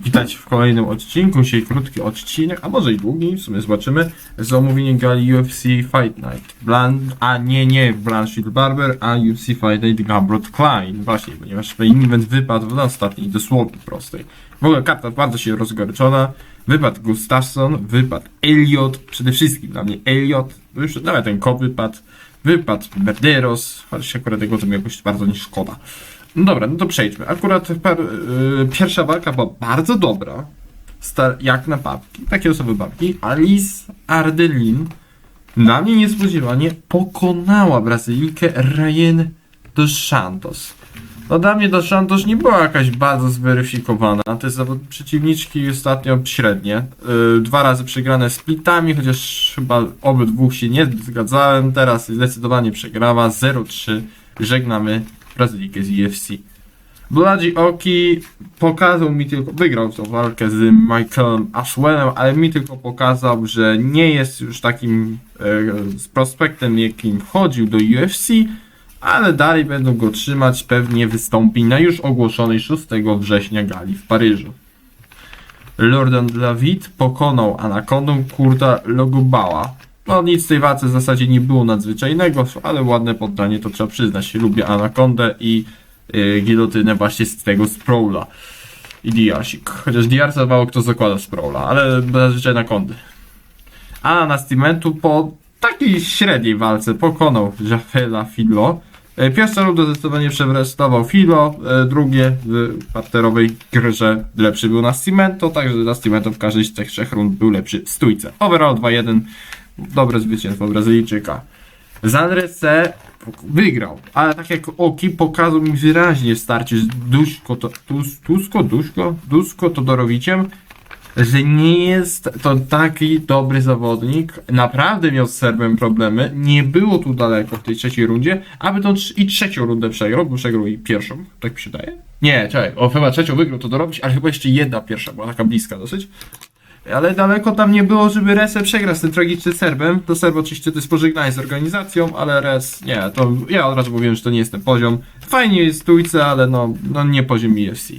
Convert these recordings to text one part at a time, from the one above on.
Witajcie w kolejnym odcinku, dzisiaj krótki odcinek, a może i długi, w sumie zobaczymy, z omówieniem gali UFC Fight Night. Blan, a nie, nie Blanchfield Barber, a UFC Fight Night Gamrot Klein. Właśnie, ponieważ main event wypadł na ostatniej, dosłownie prostej. W ogóle karta bardzo się rozgoryczona. Wypadł Gustafsson, wypadł Elliot, przede wszystkim dla mnie Elliot, no już nawet ten kop wypadł, wypadł Berderos, chociaż akurat tego to mi jakoś bardzo nie szkoda. No dobra, no to przejdźmy. Akurat per, y, pierwsza walka była bardzo dobra. Star, jak na babki. Takie osoby babki. Alice Ardelin na mnie niespodziewanie pokonała Brazylijkę Ryan dos Santos. No dla mnie dos Santos nie była jakaś bardzo zweryfikowana. Te przeciwniczki ostatnio średnie. Yy, dwa razy przegrane splitami, chociaż chyba obydwu się nie zgadzałem. Teraz zdecydowanie przegrała 0-3. Żegnamy Brazylijkę z UFC. Bloody Oki pokazał mi tylko, wygrał tą walkę z Michaelem Ashwellem, ale mi tylko pokazał, że nie jest już takim e, z prospektem, jakim wchodził do UFC, ale dalej będą go trzymać, pewnie wystąpi na już ogłoszonej 6 września gali w Paryżu. Lordan David pokonał anakondą Kurta Logubała. No nic w tej walce w zasadzie nie było nadzwyczajnego, ale ładne poddanie, to trzeba przyznać. Lubię anakondę i yy, gilotynę właśnie z tego Sprawla. I Diasik. Chociaż Diarsa mało kto zakłada Sprawla, ale zazwyczaj anakondy. A na Steamentu po takiej średniej walce pokonał Jafela Filo. E, Pierwsza runda zdecydowanie przewrestował Filo, e, drugie w parterowej grze lepszy był na Cimento, także na Cimento w każdej z tych trzech rund był lepszy w stójce. Overall 2-1, dobre zwycięstwo Brazylijczyka. Zanrese wygrał, ale tak jak Oki pokazał mi wyraźnie w starciu z Duszko, to, Tus, Tusko, Duszko, Duszko Todorowiciem, że nie jest to taki dobry zawodnik. Naprawdę miał z Serbem problemy. Nie było tu daleko w tej trzeciej rundzie, aby tą trz- i trzecią rundę przegrał, bo przegrał i pierwszą, tak mi się daje. Nie, czekaj, o chyba trzecią wygrał to dorobić, ale chyba jeszcze jedna pierwsza była taka bliska dosyć. Ale daleko tam nie było, żeby Resę przegrać z tym tragicznym Serbem. To Serb oczywiście to jest pożegnanie z organizacją, ale Res, nie, to ja od razu mówiłem, że to nie jest ten poziom. Fajnie jest stójce, ale no, no nie poziom UFC.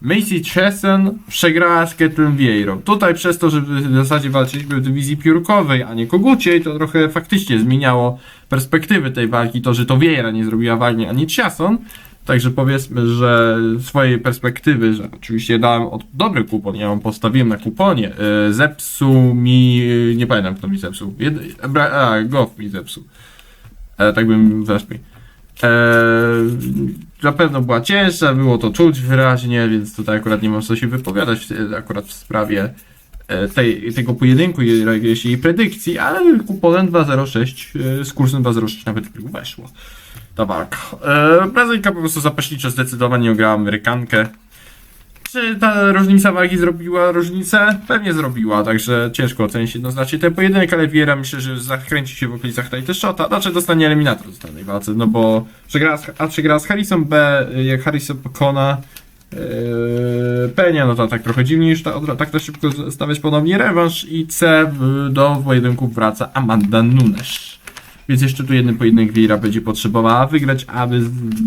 Macy Chesson przegrała z Ketlem Vieirą. Tutaj przez to, że w zasadzie walczyliśmy w dywizji piórkowej, a nie koguciej, to trochę faktycznie zmieniało perspektywy tej walki, to, że to Vieira nie zrobiła walki, a nie. Także powiedzmy, że swojej perspektywy, że oczywiście dałem od dobry kupon, ja ją postawiłem na kuponie, yy, zepsuł mi, nie pamiętam kto mi zepsuł, Jed, bra, a, Goff mi zepsuł. E, tak bym weszli. Eee, na pewno była cięższa, było to czuć wyraźnie, więc tutaj akurat nie mam co się wypowiadać e, akurat w sprawie e, tej, tego pojedynku, i predykcji, ale kuponem 2.06 e, z kursem 2.06 nawet weszło ta walka. E, Brazylijka po prostu zapaśniczo zdecydowanie ograła Amerykankę. Czy ta różnica wagi zrobiła różnicę? Pewnie zrobiła, także ciężko ocenić jednoznacznie ten pojedynek, ale Viera myślę, że zakręci się w okolicach Title Shota, znaczy dostanie eliminator z danej walce, no bo przegrała z, A przegrała z Harrison, B jak Harrison pokona yy, Penia, no to tak trochę dziwnie już ta, tak to szybko stawiać ponownie rewanż i C do pojedynku wraca Amanda Nunes. Więc jeszcze tu jeden pojedynek Vieira będzie potrzebowała wygrać, aby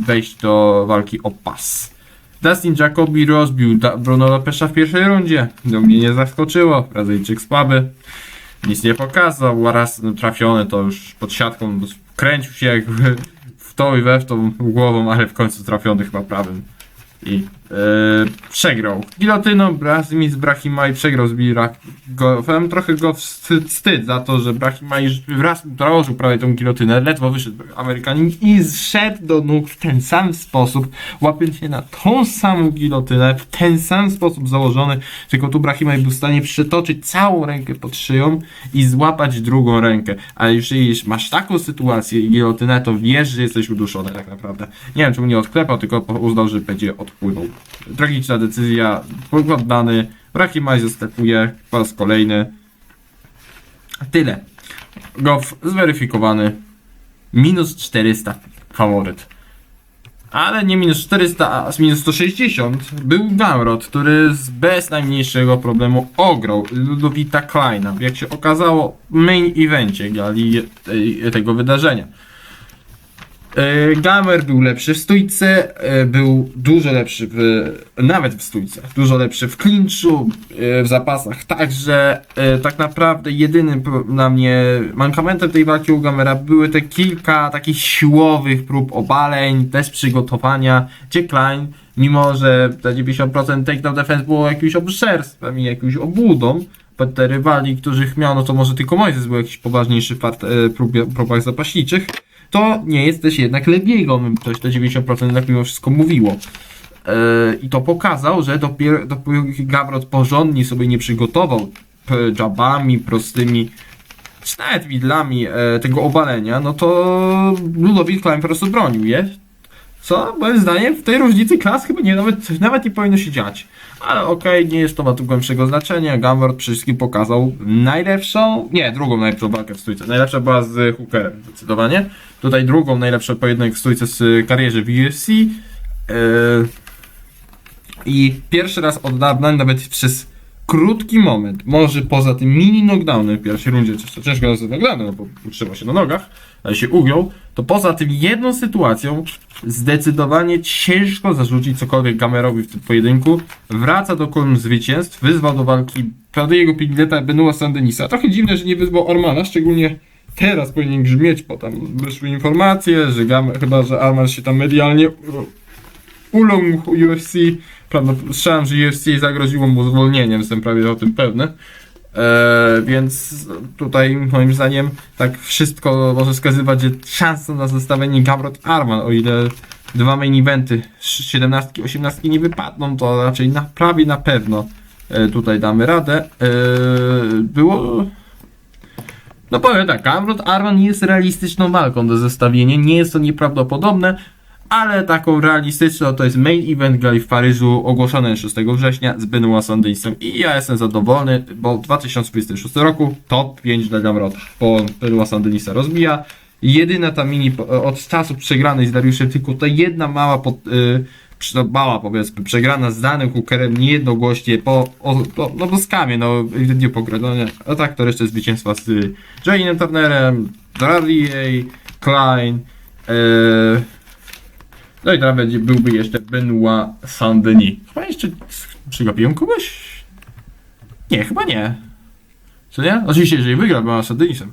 wejść do walki o pas. Dustin Jacobi rozbił Da- Bruno Lopesza w pierwszej rundzie. Do mnie nie zaskoczyło. Brazylijczyk słaby. Nic nie pokazał. Raz trafiony to już pod siatką kręcił się jak w, w to i we w tą głową, ale w końcu trafiony chyba prawym. I e, przegrał. Gilotyną Brazimir Brahimaj przegrał z Birakowem. Trochę go wstyd, wstyd za to, że Brahimaj raz dołożył prawie tą gilotynę. Ledwo wyszedł Amerykanin i zszedł do nóg w ten sam sposób, łapiąc się na tą samą gilotynę, w ten sam sposób założony, tylko tu Brahimaj był w stanie przetoczyć całą rękę pod szyją i złapać drugą rękę. Ale jeżeli masz taką sytuację i gilotynę, to wiesz, że jesteś uduszony tak naprawdę. Nie wiem, czemu nie odklepał, tylko uznał, że będzie odpłynął. Tragiczna decyzja, poddany. Brahimaj zastępuje po raz kolejny. Tyle. Goff zweryfikowany. Minus 400 faworyt. Ale nie minus 400, a minus 160 był Gamrot, który bez najmniejszego problemu ograł Ludowita Kleina. Jak się okazało, w main evencie gali tego wydarzenia. E, Gamer był lepszy w stójce, e, był dużo lepszy w, nawet w stójce, dużo lepszy w klinczu, e, w zapasach także. Tak naprawdę jedynym na mnie mankamentem tej walki u Gamera były te kilka takich siłowych prób obaleń, bez przygotowania, gdzie Klein, mimo że te 90% takedown defense było jakimś obszerstwem i jakąś obłudą, te rywali, których miał, no to może tylko Moises był jakiś poważniejszy w próbach zapaśniczych, to nie jest też jednak Lebiego, ktoś te 90% jednak mimo wszystko mówiło. E, I to pokazał, że dopiero, dopóki Gabrot porządnie sobie nie przygotował jabami prostymi, czy nawet widlami e, tego obalenia, no to Ludowit Klein po prostu bronił je. Co moim zdaniem w tej różnicy klas chyba nie, nawet, nawet nie powinno się dziać. Ale okej, nie jest to ma tu głębszego znaczenia. Gambard przede wszystkim pokazał najlepszą, nie, drugą najlepszą walkę w stójce. Najlepsza była z Hookerem, zdecydowanie. Tutaj drugą najlepszą pojedynek w stójce z karierze w UFC. Yy, I pierwszy raz od dawna, nawet przez krótki moment, może poza tym mini knockdownem w pierwszej rundzie, co ciężko nazwać knockdownem, no bo utrzymał się na nogach, ale się ugiął, to poza tym jedną sytuacją zdecydowanie ciężko zarzucić cokolwiek Gamerowi w tym pojedynku. Wraca do kolumn zwycięstw, wyzwał do walki jego pigmenta Benua Sandenisa. Trochę dziwne, że nie wyzwał Armana, szczególnie teraz powinien grzmieć, bo tam wyszły informacje, że Gamer, chyba, że Arman się tam medialnie uląkł UFC. Prawda, słyszałem, że UFC zagroziło mu zwolnieniem, jestem prawie o tym pewny. E, więc tutaj moim zdaniem tak wszystko może wskazywać, że szansa na zestawienie Gamrot Arman, o ile dwa main eventy 17, 18 nie wypadną, to raczej na, prawie na pewno e, tutaj damy radę. E, było no powiem tak, Gamrot Arman jest realistyczną walką do zestawienia, nie jest to nieprawdopodobne, ale taką realistyczną to jest main event gali w Paryżu ogłoszony 6 września z Benoit Sandysem i ja jestem zadowolony, bo w 2026 roku top 5 dla Gamrota, bo Benoit Sandynisa rozbija. Jedyna ta mini, od czasu przegranej z Dariuszem tylko ta jedna mała, pod, y, no, mała powiedzmy, przegrana z danym hookerem niejednogłośnie po, o, po no bo skamię, no ewidentnie pogradania, a tak to resztę zwycięstwa z Jane'em Turnerem, Darrier, Klein, yy, no i będzie, byłby jeszcze Benoit Saint-Denis. Chyba jeszcze przegapiłem kogoś? Nie, chyba nie. Co nie? Oczywiście, jeżeli wygra Benoit Saint-Denisem.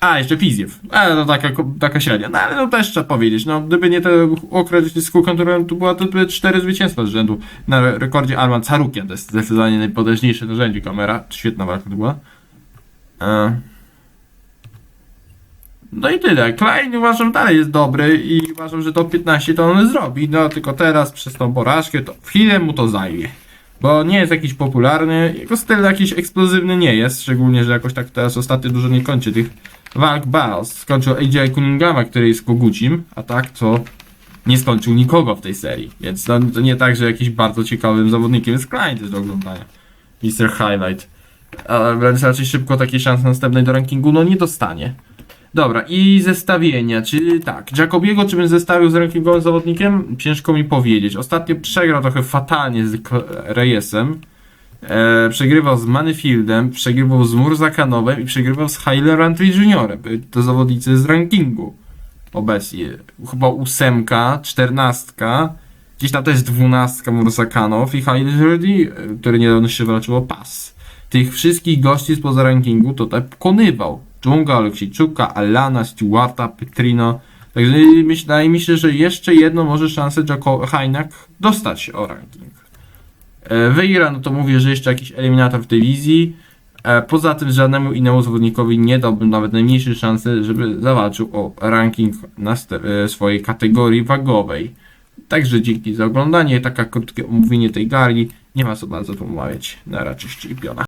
A, jeszcze Fizjew. To taka, taka średnia. No ale no też trzeba powiedzieć, no gdyby nie ten okres z kulturem, to była to by cztery zwycięstwa z rzędu. Na re- rekordzie Arman Carukian, to jest zdecydowanie najpotężniejsze narzędzie kamera. Świetna walka to była. E... No i tyle. Klein uważam dalej jest dobry i uważam, że top 15 to on zrobi. No tylko teraz przez tą porażkę to chwilę mu to zajmie. Bo nie jest jakiś popularny, jego styl jakiś eksplozywny nie jest, szczególnie, że jakoś tak teraz ostatnio dużo nie kończy tych walk Baals. Skończył AJ Kuningama, który jest Kogucim, a tak to nie skończył nikogo w tej serii. Więc to, to nie tak, że jakiś bardzo ciekawym zawodnikiem jest Klein też do oglądania. Mr. Highlight. Ale wręcz raczej szybko takiej szansy następnej do rankingu no nie dostanie. Dobra, i zestawienia, czyli tak, Jacobiego czy bym zestawił z rankingowym zawodnikiem? Ciężko mi powiedzieć. Ostatnio przegrał trochę fatalnie z Reyesem. E, przegrywał z Manifieldem, przegrywał z Murzakanowem i przegrywał z Hyler Rantry Juniorem. Byli To zawodnicy z rankingu obecnie. Chyba ósemka, czternastka, gdzieś tam jest dwunastka Murzakanow i Hyler który niedawno się walczył o pas. Tych wszystkich gości spoza rankingu tutaj pokonywał. Dżunga, Aleksijczuka, Alana, Stewarta, Petrino. Także wydaje mi się, że jeszcze jedno może szansę Jako Heinak dostać o ranking. E, Wygra, no to mówię, że jeszcze jakiś eliminator w tej wizji. E, Poza tym żadnemu innemu zawodnikowi nie dałbym nawet najmniejszej szansy, żeby zawalczył o ranking na e, swojej kategorii wagowej. Także dzięki za oglądanie, taka krótkie omówienie tej gali. Nie ma co bardzo pomawiać. Na raczej i piona.